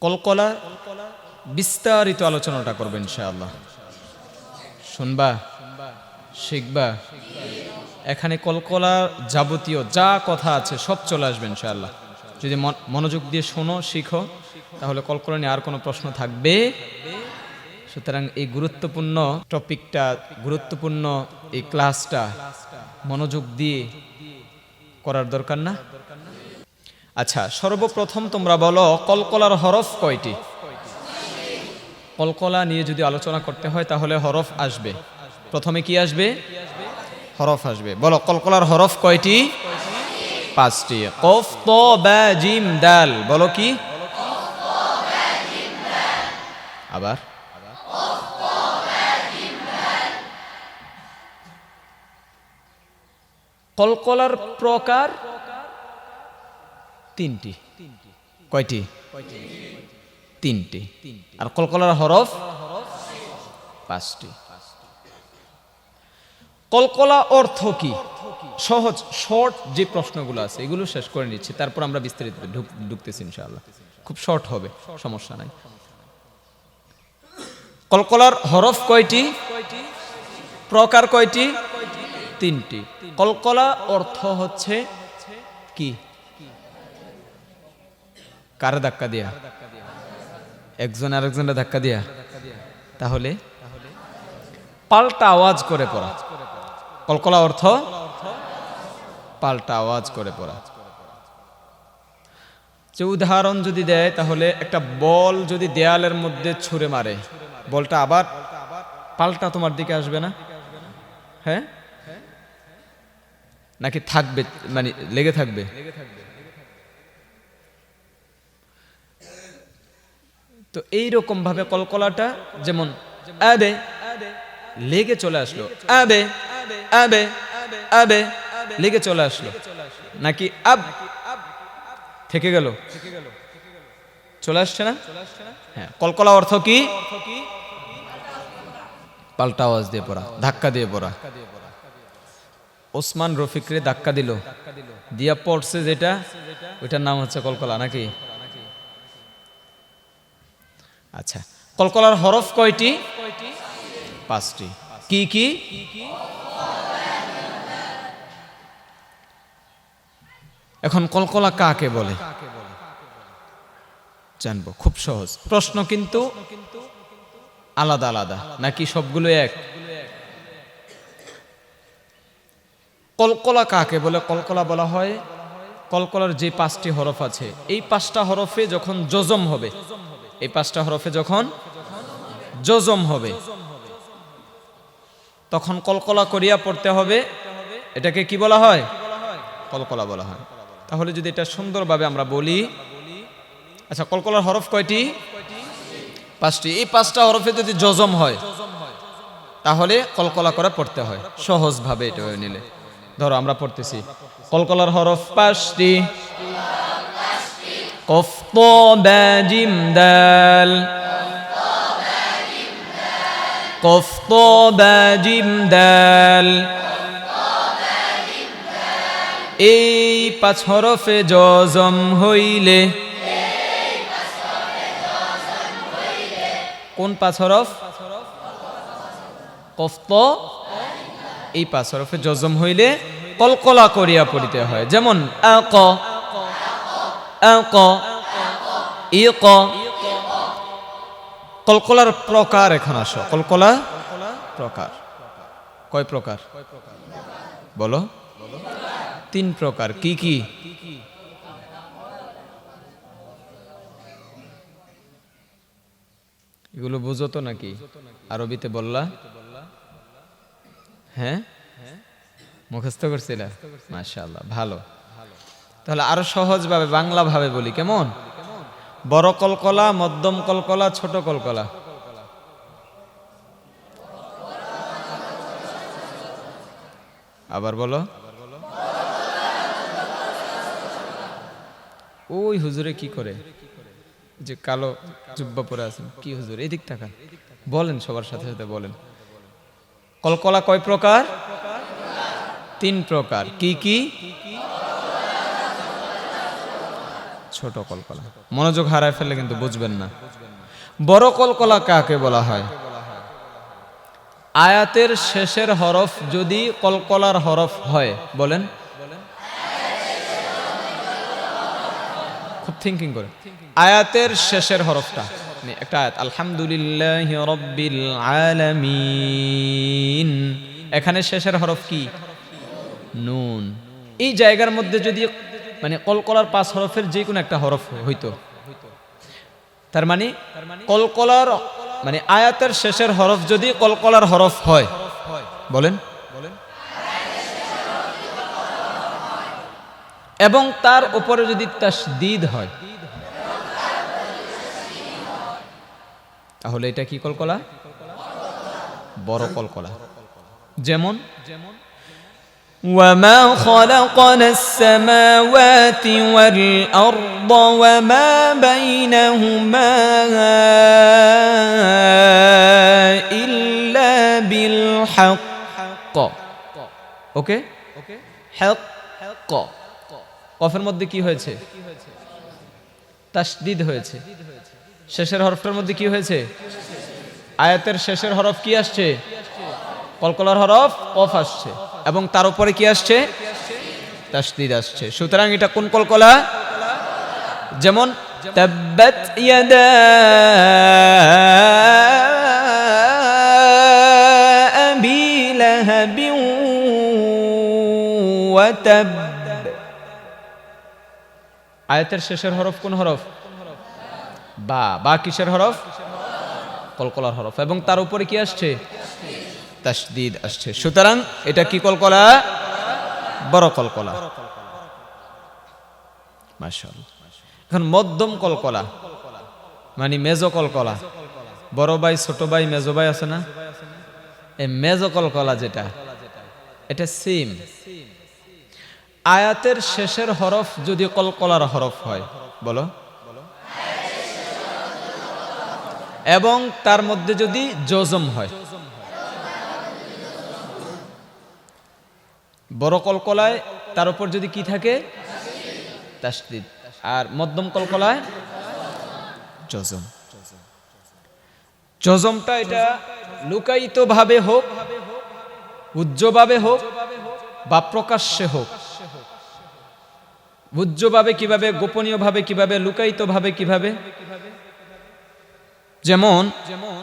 কলকলা বিস্তারিত আলোচনাটা করবে ইনশাআল্লাহ। শুনবা, শিখবা। এখানে কলকলা যাবতীয় যা কথা আছে সব চলে আসবে ইনশাআল্লাহ। যদি মন- মনোযোগ দিয়ে শোনো, শিখো, তাহলে কলকলা নিয়ে আর কোনো প্রশ্ন থাকবে। সুতরাং এই গুরুত্বপূর্ণ টপিকটা, গুরুত্বপূর্ণ এই ক্লাসটা মনোযোগ দিয়ে করার দরকার না। আচ্ছা সর্বপ্রথম তোমরা বলো, কলকলার হরফ কয়টি? কলকলা নিয়ে যদি আলোচনা করতে হয়, তাহলে হরফ আসবে। প্রথমে কি আসবে? হরফ আসবে। বলো, কলকলার হরফ কয়টি? পাঁচটি। কফ, ত বা জিম, দাল। বলো কি? আবার। কলকলার প্রকার তিনটি। কয়টি? তিনটি। আর কলকলার হরফ? পাঁচটি। কলকলা অর্থ কি? সহজ, শর্ট যে প্রশ্নগুলো আছে, এগুলো শেষ করে নিচ্ছি, তারপর আমরা বিস্তারিত ঢুক- ঢুকতেছি ইনশাআল্লাহ। খুব শর্ট হবে, সমস্যা নাই। কলকলার হরফ কয়টি? প্রকার কয়টি? তিনটি। কলকলা অর্থ হচ্ছে কি? কার ধাক্কা দিয়া? একজন আরেকজনের ধাক্কা দিয়া? তাহলে? পাল্টা আওয়াজ করে পড়া। কলকলা অর্থ? পাল্টা আওয়াজ করে পড়া। যে উদাহরণ যদি দেয়, তাহলে একটা বল যদি দেয়ালের মধ্যে ছুঁড়ে মারে, বলটা আবার পাল্টা তোমার দিকে আসবে না? হ্যাঁ? নাকি থাকবে মানে লেগে থাকবে? তো এইরকম ভাবে কলকলাটা যেমন আবে, লেগে চলে আসলো। আবে আবে আবে, লেগে চলে আসলো। নাকি আব থেকে গেল? চলে আসছে না? হ্যাঁ কলকলা অর্থ কি? পাল্টা আওয়াজ দিয়ে পড়া, ধাক্কা দিয়ে পড়া। ওসমান রফিকরে ধাক্কা দিল। দিয়া পড়ছে যেটা, ওইটার নাম হচ্ছে কলকলা, নাকি? আচ্ছা। কলকলার হরফ কয়টি? পাঁচটি। কি কি? এখন কলকলা কাকে বলে? জানব খুব সহজ। প্রশ্ন কিন্তু আলাদা আলাদা নাকি সবগুলো এক? কলকলা কাকে বলে? কলকলা বলা হয় কলকলার যে পাঁচটি হরফ আছে এই পাঁচটা হরফে যখন জজম হবে এই পাঁচটা হরফে যখন জজম হবে, তখন কলকলা করিয়া পড়তে হবে। এটাকে কি বলা হয়? কলকলা বলা হয়। তাহলে যদি এটা সুন্দরভাবে আমরা বলি আচ্ছা কলকলার হরফ কয়টি? পাঁচটি। এই পাঁচটা হরফে যদি জজম হয়, তাহলে কলকলা করে পড়তে হয়। সহজভাবে এটা হয়ে নিলে। ধরো, আমরা পড়তেছি, কলকলার হরফ পাঁচটি, কফ জিম দাল। কফ তো বা এই পাঁচ হরফে জজম হইলে। কোন পাঁচ হরফ? কফত। এই পাঁচ হরফে জজম হইলে কলকলা করিয়া পড়িতে হয়। যেমন আ ক। আ ক। ই কলকলার প্রকার এখন আসো। কলকলা প্রকার। কয় প্রকার? বলো। তিন প্রকার। কি কি? এগুলো বুঝো তো নাকি? আরবিতে বললা। হ্যাঁ? মুখস্থ করছিল? মাশাআল্লাহ, ভালো। তাহলে আরও সহজভাবে বাংলা ভাবে বলি, কেমন? বড় কলকলা, মধ্যম কলকলা, ছোট কলকলা। আবার বলো। ওই হুজুরে কি করে? যে কালো জুব্বা পরে আছেন, কি হুজুর? এদিক তাকান। বলেন সবার সাথে সাথে বলেন। কলকলা কয় প্রকার? তিন প্রকার। কি কি? ছোট কলকলা। মনোযোগ হারায় ফেললে কিন্তু বুঝবেন না। বড় কলকলা কাকে বলা হয়? আয়াতের শেষের হরফ যদি কলকলার হরফ হয়, বলেন। খুব থিঙ্কিং করে। আয়াতের শেষের হরফটা। একটা আয়াত, আলহামদুলিল্লাহ এখানে শেষের হরফ কি? নুন। এই জায়গার মধ্যে যদি মানে কলকলার পাঁচ হরফের যে কোনো একটা হরফ হইতো। তার মানে কলকলার মানে আয়াতের শেষের হরফ যদি কলকলার হরফ হয়, বলেন। এবং তার উপরে যদি তাসদিদ হয়, তাহলে এটা কি কলকলা বড় কলকলা যেমন যেমন وما خلقنا السماوات والأرض وما بينهما إلا بالحق ওকে হ্যাক কফের মধ্যে কি হয়েছে তাসদিদ হয়েছে শেষের হরফটার মধ্যে কি হয়েছে আয়াতের শেষের হরফ কি আসছে কলকলার হরফ কফ আসছে এবং তার উপরে কি আসছে? তাসদিদ আসছে। সুতরাং এটা কোন কলকলা? যেমন, তাব্বাত তাব আয়াতের শেষের হরফ কোন হরফ? বা বা কিসের হরফ? কলকলার হরফ। এবং তার উপরে কি আসছে? তাসদিদ আসছে। সুতরাং এটা কি কলকলা? বড় কলকলা। মাশাআল্লাহ। এখন মধ্যম কলকলা। মানে মেজো কলকলা। বড় ভাই, ছোট ভাই, মেজো ভাই আছে না? এই মেজো কলকলা যেটা, এটা সিম। আয়াতের শেষের হরফ যদি কলকলার হরফ হয়, বলো। এবং তার মধ্যে যদি জজম হয়। বড় কলকলায়, তার উপর যদি কি থাকে? তাসদিদ। আর মধ্যম কলকলায়? জজম জজমটা এটা লুকায়িত ভাবে হোক, উজ্জ্বভাবে হোক, বা প্রকাশ্যে হোক। উজ্জ্বভাবে কীভাবে, গোপনীয়ভাবে কীভাবে, লুকায়িতভাবে কীভাবে? যেমন যেমন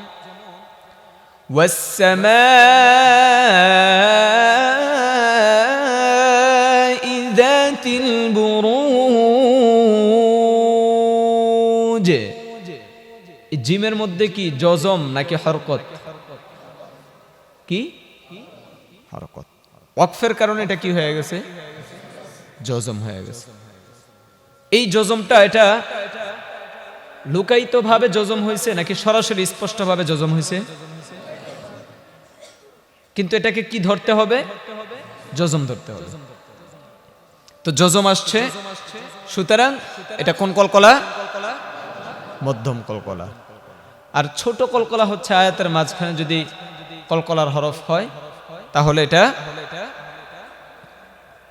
জিমের মধ্যে কি জজম নাকি হরকত? কি? হরকত। ওয়াকফের কারণে এটা কি হয়ে গেছে? জজম হয়ে গেছে। এই জজমটা, এটা লুকায়িত ভাবে জজম হয়েছে নাকি সরাসরি স্পষ্ট ভাবে জজম হয়েছে? কিন্তু এটাকে কি ধরতে হবে? জজম ধরতে হবে। তো জজম আসছে, সুতরাং এটা কোন কলকলা? মধ্যম কলকলা। আর ছোট কলকলা হচ্ছে আয়াতের মাঝখানে যদি কলকলার হরফ হয় তাহলে এটা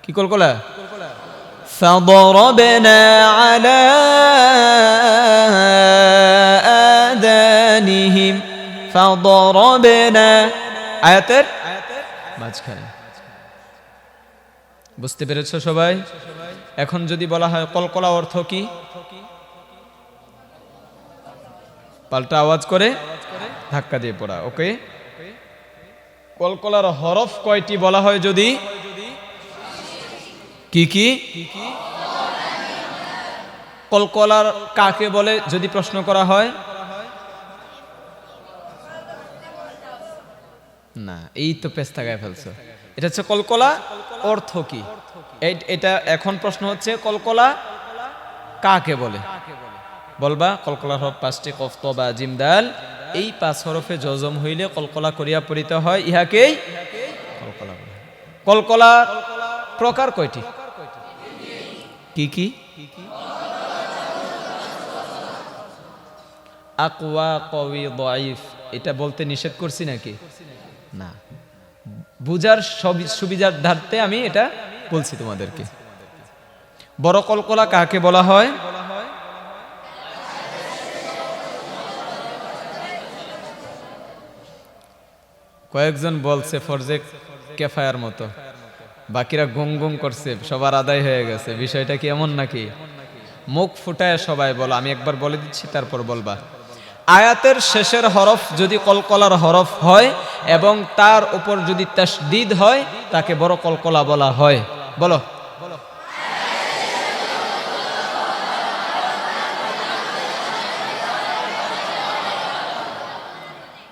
কি কলকলা فضربنا على آذانهم فضربنا আয়াতের মাঝখানে বুঝতে পেরেছো সবাই এখন যদি বলা হয় কলকলা অর্থ কি পাল্টা আওয়াজ করে, ধাক্কা দিয়ে পড়া, ওকে? কলকলার হরফ কয়টি বলা হয় যদি? কি কি? কলকলার কাকে বলে যদি প্রশ্ন করা হয়? না, এই তো পেস্তা গায়ে ফেলছো। এটা হচ্ছে কলকলা, অর্থ কি? এটা এখন প্রশ্ন হচ্ছে কলকলা কাকে বলে? বলবা কলকলা হরফ পাঁচটি কফত বা জিমদাল এই পাঁচ হরফে জজম হইলে কলকলা করিয়া পড়িতে হয়। ইহাকেই কলকলা কলকলা প্রকার কয়টি? কি কি? আকওয়া কবি দাইফ। এটা বলতে নিষেধ করছি নাকি? না। বুজার সুবিধার ধারতে আমি এটা বলছি তোমাদেরকে। বড় কলকলা কাকে বলা হয়? কয়েকজন বলছে, ফরজে কেফায়ার মতো। বাকিরা গুম গুম করছে, সবার আদায় হয়ে গেছে। বিষয়টা কি এমন নাকি? মুখ ফুটায় সবাই বলো, আমি একবার বলে দিচ্ছি, তারপর বলবা। আয়াতের শেষের হরফ যদি কলকলার হরফ হয় এবং তার উপর যদি তাসদিদ হয়, তাকে বড় কলকলা বলা হয়। বলো।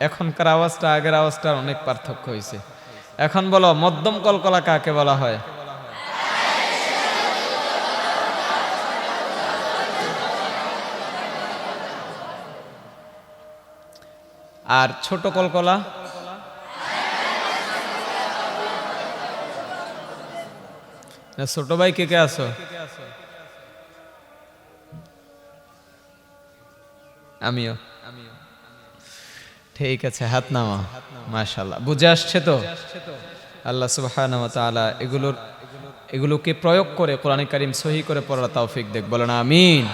এখনকার আওয়াজটা, আগের আওয়াজটার অনেক পার্থক্য হয়েছে। এখন বলো, মধ্যম কলকলা কাকে বলা হয়? আর ছোট কলকলা? ছোট ভাই কে কে আছো? আমিও। ঠিক আছে, হাত নামা মাশাল্লাহ বুঝে আসছে তো? আল্লাহ সুবাহ এগুলোর এগুলোকে প্রয়োগ করে কোরআন করিম সহি করে পড়ার তৌফিক দেখ। না আমিন।